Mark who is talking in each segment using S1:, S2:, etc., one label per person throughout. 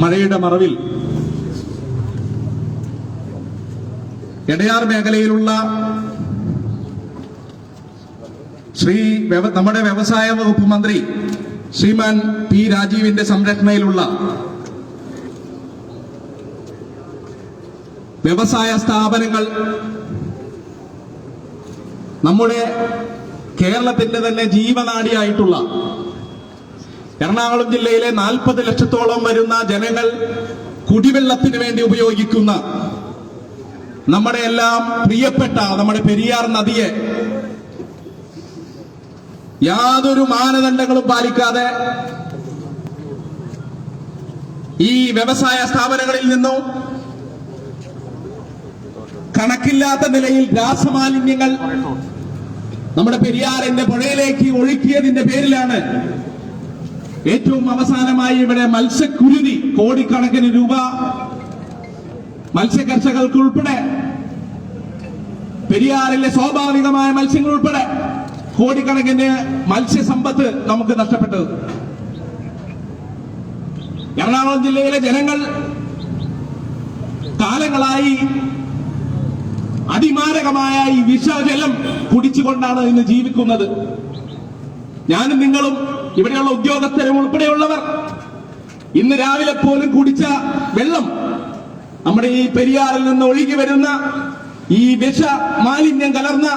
S1: മഴയുടെ മറവിൽ. എടയാർ മേഖലയിലുള്ള ശ്രീ നമ്മുടെ വ്യവസായ വകുപ്പ് മന്ത്രി ശ്രീമാൻ പി രാജീവിന്റെ സംരക്ഷണയിലുള്ള വ്യവസായ സ്ഥാപനങ്ങൾ നമ്മുടെ കേരളത്തിന്റെ തന്നെ ജീവനാഡിയായിട്ടുള്ള എറണാകുളം ജില്ലയിലെ നാൽപ്പത് ലക്ഷത്തോളം വരുന്ന ജനങ്ങൾ കുടിവെള്ളത്തിന് വേണ്ടി ഉപയോഗിക്കുന്ന നമ്മുടെ എല്ലാം പ്രിയപ്പെട്ട നമ്മുടെ പെരിയാർ നദിയെ യാതൊരു മാനദണ്ഡങ്ങളും പാലിക്കാതെ ഈ വ്യവസായ സ്ഥാപനങ്ങളിൽ നിന്നും കണക്കില്ലാത്ത നിലയിൽ രാസമാലിന്യങ്ങൾ നമ്മുടെ പെരിയാറിന്റെ പുഴയിലേക്ക് ഒഴുക്കിയതിന്റെ പേരിലാണ് ഏറ്റവും അവസാനമായി ഇവിടെ മത്സ്യക്കുരുതി കോടിക്കണക്കിന് രൂപ മത്സ്യകർഷകർക്ക് ഉൾപ്പെടെ പെരിയാറിലെ സ്വാഭാവികമായ മത്സ്യങ്ങൾ ഉൾപ്പെടെ കോടിക്കണക്കിന് മത്സ്യസമ്പത്ത് നമുക്ക് നഷ്ടപ്പെട്ടത് എറണാകുളം ജില്ലയിലെ ജനങ്ങൾ കാലങ്ങളായി അതിമാരകമായ ഈ വിഷജലം കുടിച്ചുകൊണ്ടാണ് ഇന്ന് ജീവിക്കുന്നത്. ഞാനും നിങ്ങളും ഇവിടെയുള്ള ഉദ്യോഗസ്ഥരും ഉൾപ്പെടെയുള്ളവർ ഇന്ന് രാവിലെ പോലും കുടിച്ച വെള്ളം നമ്മുടെ ഈ പെരിയാറിൽ നിന്ന് ഒഴുകി വരുന്ന ഈ വിഷ മാലിന്യം കലർന്ന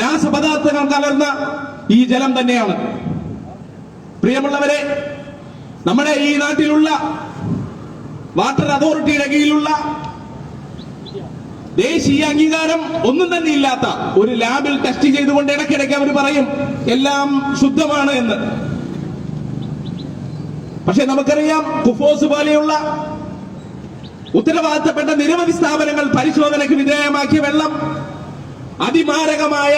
S1: രാസപദാർത്ഥങ്ങൾ കലർന്ന ഈ ജലം തന്നെയാണ്. പ്രിയമുള്ളവരെ നമ്മുടെ ഈ നാട്ടിലുള്ള വാട്ടർ അതോറിറ്റിയുടെ കീഴിലുള്ള ദേശീയ അംഗീകാരം ഒന്നും തന്നെ ഇല്ലാത്ത ഒരു ലാബിൽ ടെസ്റ്റ് ചെയ്തുകൊണ്ട് ഇടയ്ക്കിടയ്ക്ക് അവർ പറയും എല്ലാം ശുദ്ധമാണ് എന്ന്. പക്ഷെ നമുക്കറിയാം കുഫോസ് പോലെയുള്ള ഉത്തരവാദിത്തപ്പെട്ട നിരവധി സ്ഥാപനങ്ങൾ പരിശോധനയ്ക്ക് വിധേയമാക്കിയ വെള്ളം അതിമാരകമായ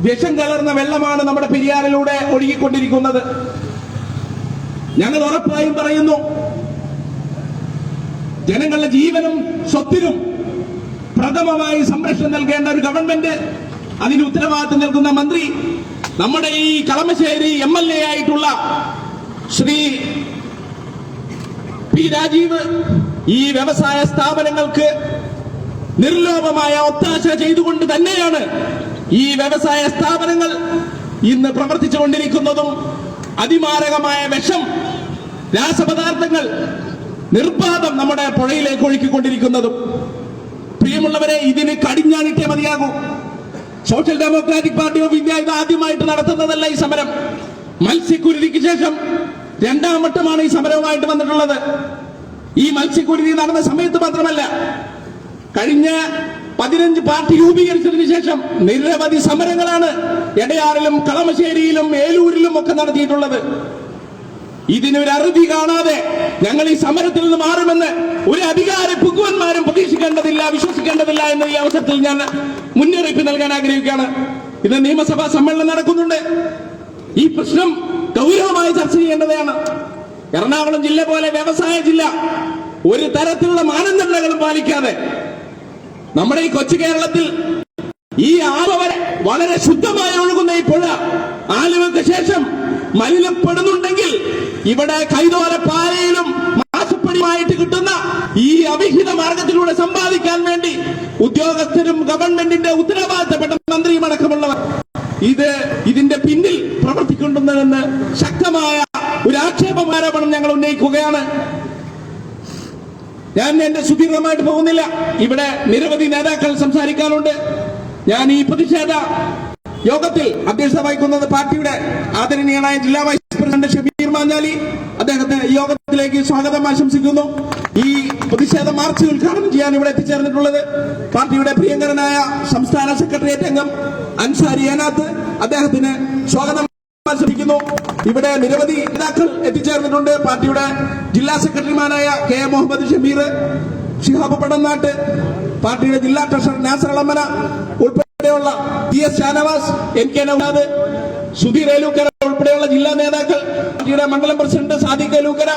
S1: വിഷം കലർന്ന വെള്ളമാണ് നമ്മുടെ പെരിയാറിലൂടെ ഒഴുകിക്കൊണ്ടിരിക്കുന്നത്. ഞങ്ങൾ ഉറപ്പായും പറയുന്നു ജനങ്ങളുടെ ജീവനും സ്വത്തിനും പ്രഥമമായി സംരക്ഷണം നൽകേണ്ട ഒരു ഗവൺമെന്റ് അതിന് ഉത്തരവാദിത്തം നൽകുന്ന മന്ത്രി നമ്മുടെ ഈ കളമശ്ശേരി എം എൽ എ ആയിട്ടുള്ള ശ്രീ പി രാജീവ് ഈ വ്യവസായ സ്ഥാപനങ്ങൾക്ക് നിർലോഭമായ ഒത്താശ ചെയ്തുകൊണ്ട് തന്നെയാണ് ഈ വ്യവസായ സ്ഥാപനങ്ങൾ ഇന്ന് പ്രവർത്തിച്ചുകൊണ്ടിരിക്കുന്നതും അതിമാരകമായ വിഷം രാസപദാർത്ഥങ്ങൾ നിർബാധം നമ്മുടെ പുഴയിലേക്ക് ഒഴുക്കിക്കൊണ്ടിരിക്കുന്നതും. പ്രിയമുള്ളവരെ ഇതിന് കടിഞ്ഞാണിട്ടേ മതിയാകൂ. Social democratic party of India ഇത് ആദ്യമായിട്ട് നടത്തുന്നതല്ല ഈ സമരം. മത്സ്യക്കുരുതിക്ക് ശേഷം രണ്ടാം വട്ടമാണ് ഈ സമരവുമായിട്ട് വന്നിട്ടുള്ളത്. ഈ മത്സ്യക്കുരുതി നടന്ന സമയത്ത് മാത്രമല്ല കഴിഞ്ഞ പതിനഞ്ച് പാർട്ടി രൂപീകരിച്ചതിന് ശേഷം നിരവധി സമരങ്ങളാണ് എടയാറിലും കളമശ്ശേരിയിലും ഏലൂരിലും ഒക്കെ നടത്തിയിട്ടുള്ളത്. ഇതിനൊരു അറുതി കാണാതെ ഞങ്ങൾ ഈ സമരത്തിൽ നിന്ന് മാറുമെന്ന് ഒരു അധികാര പുകുവന്മാരും പ്രതീക്ഷിക്കേണ്ടതില്ല വിശ്വസിക്കേണ്ടതില്ല എന്ന ഈ അവസരത്തിൽ ഞാൻ മുന്നറിയിപ്പ് നൽകാൻ ആഗ്രഹിക്കുകയാണ്. ഇന്ന് നിയമസഭാ സമ്മേളനം നടക്കുന്നുണ്ട്. ഈ പ്രശ്നം ഗൗരവമായി ചർച്ച ചെയ്യേണ്ടതാണ്. എറണാകുളം ജില്ല പോലെ വ്യവസായ ജില്ല ഒരു തരത്തിലുള്ള മാനദണ്ഡങ്ങളും പാലിക്കാതെ നമ്മുടെ ഈ കൊച്ചു കേരളത്തിൽ ഈ ആവ വരെ വളരെ ശുദ്ധമായി ഒഴുകുന്ന ഈ പുഴ ആലുവക്ക് ശേഷം മലിനപ്പെടുന്നുണ്ടെങ്കിൽ ഇവിടെ കൈതോല പാലയിലും മാസപ്പടിയുമായിട്ട് കിട്ടുന്ന ഈ അവിഹിത മാർഗത്തിലൂടെ സമ്പാദിക്കാൻ വേണ്ടി ഉദ്യോഗസ്ഥരും ഗവൺമെന്റിന്റെ ഉത്തരവാദിത്തപ്പെട്ട മന്ത്രിയും അടക്കമുള്ളവർ. ഇത് ഇതിന്റെ പിന്നിൽ ശക്തമായ ഒരു ആക്ഷേപം ആരോപണം ഞങ്ങൾ ഉന്നയിക്കുകയാണ്. ഞാൻ എന്റെ സുദീർഘമായിട്ട് പോകുന്നില്ല. ഇവിടെ നിരവധി നേതാക്കൾ സംസാരിക്കാനുണ്ട്. ഞാൻ ഈ പ്രതിഷേധ യോഗത്തിൽ അധ്യക്ഷത വഹിക്കുന്നത് പാർട്ടിയുടെ ആദരണീയനായ ജില്ലാ വൈസ് പ്രസിഡന്റ് ഷബീർ മാഞ്ഞാലി അദ്ദേഹത്തെ യോഗത്തിലേക്ക് സ്വാഗതം ആശംസിക്കുന്നു. ഈ പ്രതിഷേധ മാർച്ച് ഉദ്ഘാടനം ചെയ്യാൻ ഇവിടെ എത്തിച്ചേർന്നിട്ടുള്ളത് പാർട്ടിയുടെ പ്രിയങ്കരനായ സംസ്ഥാന സെക്രട്ടേറിയറ്റ് അംഗം അൻസാരി അദ്ദേഹത്തിന് സ്വാഗതം ആശംസിക്കുന്നു. ഇവിടെ നിരവധി നേതാക്കൾ എത്തിച്ചേർന്നിട്ടുണ്ട്. പാർട്ടിയുടെ ജില്ലാ സെക്രട്ടറിമാരായ കെ. മുഹമ്മദ് ഷമീർ ഷിഹാബ് പടന്നാട്ട് പാർട്ടിയുടെ ജില്ലാ ട്രഷറർ നാസർ അളമന ഉൾപ്പെടെയുള്ള T S Shanavas N K Naunad Sudheer Elookkara ഉൾപ്പെടെയുള്ള ജില്ലാ നേതാക്കൾ പാർട്ടിയുടെ മണ്ഡലം പ്രസിഡന്റ് സാദിഖ് ഏലൂക്കര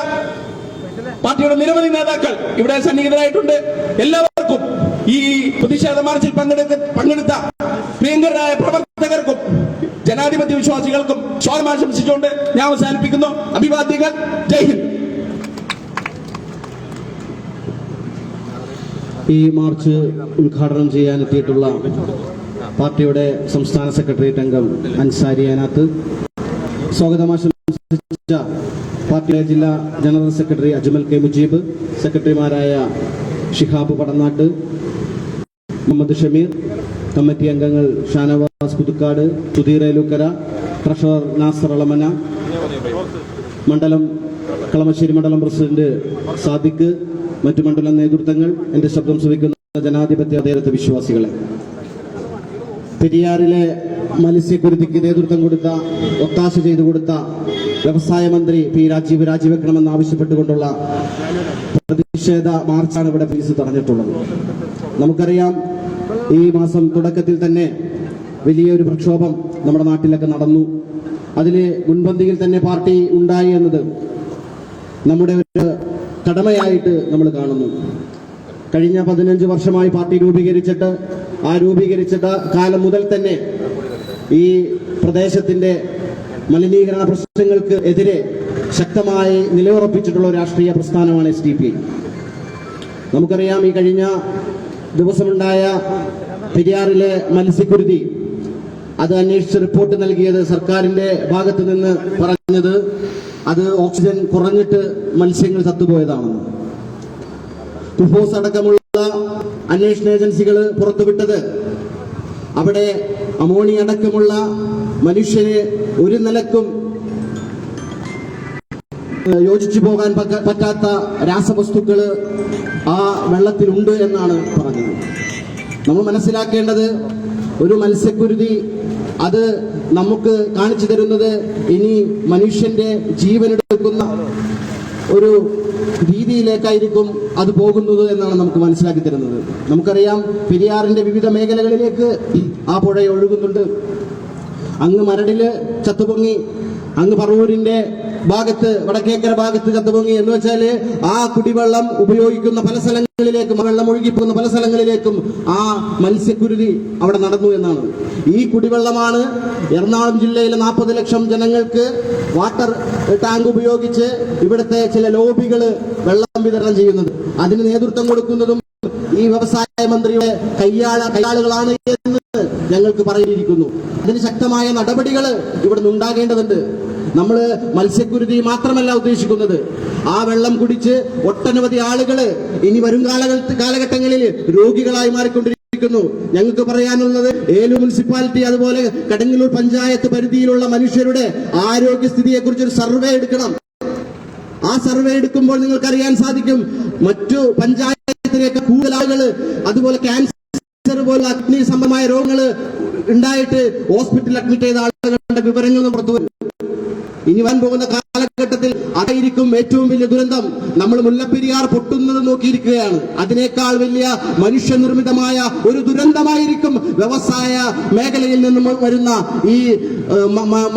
S1: പാർട്ടിയുടെ നിരവധി നേതാക്കൾ ഇവിടെ സന്നിഹിതരായിട്ടുണ്ട്. എല്ലാവർക്കും ഈ പ്രതിഷേധ മാർച്ചിൽ പങ്കെടുക്ക പങ്കെടുത്ത വിശ്വാസികൾക്കും സ്വാഗതം ആശംസിച്ചുകൊണ്ട് ഞാൻ അവസാനിപ്പിക്കുന്നു. അഭിവാദ്യങ്ങൾ. ജയ് ഹിന്ദ്.
S2: ഈ മാർച്ച് ഉദ്ഘാടനം ചെയ്യാൻ എത്തിയിട്ടുള്ള പാർട്ടിയുടെ സംസ്ഥാന സെക്രട്ടേറിയറ്റ് അംഗം അൻസാരി അനാത്ത്. സ്വാഗതമാശംസിച്ച പാർട്ടിയുടെ ജില്ലാ general secretary Ajmal K Mujeeb സെക്രട്ടറിമാരായ ഷിഹാബ് പടനാട്ട് മുഹമ്മദ് ഷമീർ കമ്മിറ്റി അംഗങ്ങൾ ഷാനവാസ് പുതുക്കാട് സുധീർ ട്രഷറർ നാസർ അളമന മണ്ഡലം കളമശ്ശേരി മണ്ഡലം പ്രസിഡന്റ് സാദിഖ് മറ്റു മണ്ഡലം നേതൃത്വങ്ങൾ എന്റെ ശബ്ദം ശ്രവിക്കുന്ന ജനാധിപത്യ അദ്ദേഹത്തെ വിശ്വാസികളെ. പെരിയാറിലെ മത്സ്യക്കുരുതിക്ക് നേതൃത്വം കൊടുത്ത ഒത്താശ ചെയ്തു കൊടുത്ത വ്യവസായ മന്ത്രി പി രാജീവ് രാജിവെക്കണമെന്ന് ആവശ്യപ്പെട്ടുകൊണ്ടുള്ള പ്രതിഷേധ മാർച്ചാണ് ഇവിടെ പോലീസ് തടഞ്ഞിട്ടുള്ളത് നമുക്കറിയാം ഈ മാസം തുടക്കത്തിൽ തന്നെ വലിയൊരു പ്രക്ഷോഭം നമ്മുടെ നാട്ടിലൊക്കെ നടന്നു. അതിൽ മുൻപന്തിയിൽ തന്നെ പാർട്ടി ഉണ്ടായി എന്നത് നമ്മുടെ ഒരു കടമയായിട്ട് നമ്മൾ കാണുന്നു. കഴിഞ്ഞ പതിനഞ്ച് വർഷമായി പാർട്ടി രൂപീകരിച്ചിട്ട് ആ രൂപീകരിച്ചിട്ട് കാലം മുതൽ തന്നെ ഈ പ്രദേശത്തിന്റെ മലിനീകരണ പ്രശ്നങ്ങൾക്ക് എതിരെ ശക്തമായി നിലയുറപ്പിച്ചിട്ടുള്ള രാഷ്ട്രീയ പ്രസ്ഥാനമാണ് എസ് ഡി പി. നമുക്കറിയാം ഈ കഴിഞ്ഞ ദിവസമുണ്ടായ പെരിയാറിലെ മത്സ്യക്കുരുതി. അത് അന്വേഷിച്ച് റിപ്പോർട്ട് നൽകിയത് സർക്കാരിന്റെ ഭാഗത്ത് നിന്ന് പറഞ്ഞത് അത് ഓക്സിജൻ കുറഞ്ഞിട്ട് മത്സ്യങ്ങൾ ചത്തുപോയതാണെന്ന്. തുഫോസ് അടക്കമുള്ള അന്വേഷണ ഏജൻസികൾ പുറത്തുവിട്ടത് അവിടെ അമോണി അടക്കമുള്ള മനുഷ്യന് ഒരു നിലക്കും യോജിച്ചു പോകാൻ പറ്റാത്ത രാസവസ്തുക്കൾ ആ വെള്ളത്തിലുണ്ട് എന്നാണ് പറഞ്ഞത്. നമ്മൾ മനസ്സിലാക്കേണ്ടത് ഒരു മത്സ്യക്കുരുതി അത് നമുക്ക് കാണിച്ചു തരുന്നത് ഇനി മനുഷ്യന്റെ ജീവനെടുക്കുന്ന ഒരു രീതിയിലേക്കായിരിക്കും അത് പോകുന്നത് എന്നാണ് നമുക്ക് മനസ്സിലാക്കി തരുന്നത്. നമുക്കറിയാം പെരിയാറിന്റെ വിവിധ മേഖലകളിലേക്ക് ആ പുഴ ഒഴുകുന്നുണ്ട്. അങ്ങ് മരടിൽ ചത്തുപൊങ്ങി അങ്ങ് പറവൂരിന്റെ ഭാഗത്ത് വടക്കേക്കര ഭാഗത്ത് ചത്തുപൊങ്ങി എന്ന് വെച്ചാൽ ആ കുടിവെള്ളം ഉപയോഗിക്കുന്ന പല സ്ഥലങ്ങളിലേക്കും വെള്ളം ഒഴുകിപ്പോകുന്ന പല സ്ഥലങ്ങളിലേക്കും ആ മത്സ്യക്കുരുതി അവിടെ നടന്നു എന്നാണ്. ഈ കുടിവെള്ളമാണ് എറണാകുളം ജില്ലയിലെ നാൽപ്പത് ലക്ഷം ജനങ്ങൾക്ക് വാട്ടർ ടാങ്ക് ഉപയോഗിച്ച് ഇവിടുത്തെ ചില ലോബികൾ വെള്ളം വിതരണം ചെയ്യുന്നത്. അതിന് നേതൃത്വം കൊടുക്കുന്നതും ഈ വ്യവസായ മന്ത്രിയുടെ കയ്യാള കയ്യാളുകളാണ് എന്ന് ഞങ്ങൾക്ക് പറയിരിക്കുന്നു അതിന് ശക്തമായ നടപടികൾ ഇവിടെ ഉണ്ടാകേണ്ടതുണ്ട്. നമ്മൾ മത്സ്യക്കുരുതി മാത്രമല്ല ഉദ്ദേശിക്കുന്നത്. ആ വെള്ളം കുടിച്ച് ഒട്ടനവധി ആളുകൾ ഇനി വരും കാലഘട്ട കാലഘട്ടങ്ങളിൽ രോഗികളായി മാറിക്കൊണ്ടിരിക്കുന്നു. ഞങ്ങൾക്ക് പറയാനുള്ളത് ഏലു മുനിസിപ്പാലിറ്റി അതുപോലെ കടങ്ങല്ലൂർ പഞ്ചായത്ത് പരിധിയിലുള്ള മനുഷ്യരുടെ ആരോഗ്യസ്ഥിതിയെ കുറിച്ച് ഒരു സർവേ എടുക്കണം. ആ സർവേ എടുക്കുമ്പോൾ നിങ്ങൾക്ക് അറിയാൻ സാധിക്കും മറ്റു പഞ്ചായത്തിലേക്ക് കൂടുതൽ ആളുകൾ അതുപോലെ ക്യാൻസർ പോലുള്ള അഗ്നി സംബന്ധമായ രോഗങ്ങൾ ഉണ്ടായിട്ട് ഹോസ്പിറ്റലിൽ അഡ്മിറ്റ് ചെയ്ത ആളുകളുടെ വിവരങ്ങൾ പുറത്തു വരും. ഇനി വരാൻ പോകുന്ന കാലഘട്ടത്തിൽ അതായിരിക്കും ഏറ്റവും വലിയ ദുരന്തം. നമ്മൾ മുല്ലപ്പെരിയാർ പൊട്ടുന്നത് നോക്കിയിരിക്കുകയാണ്. അതിനേക്കാൾ വലിയ മനുഷ്യനിർമ്മിതമായ ഒരു ദുരന്തമായിരിക്കും വ്യവസായ മേഖലയിൽ നിന്നും വരുന്ന ഈ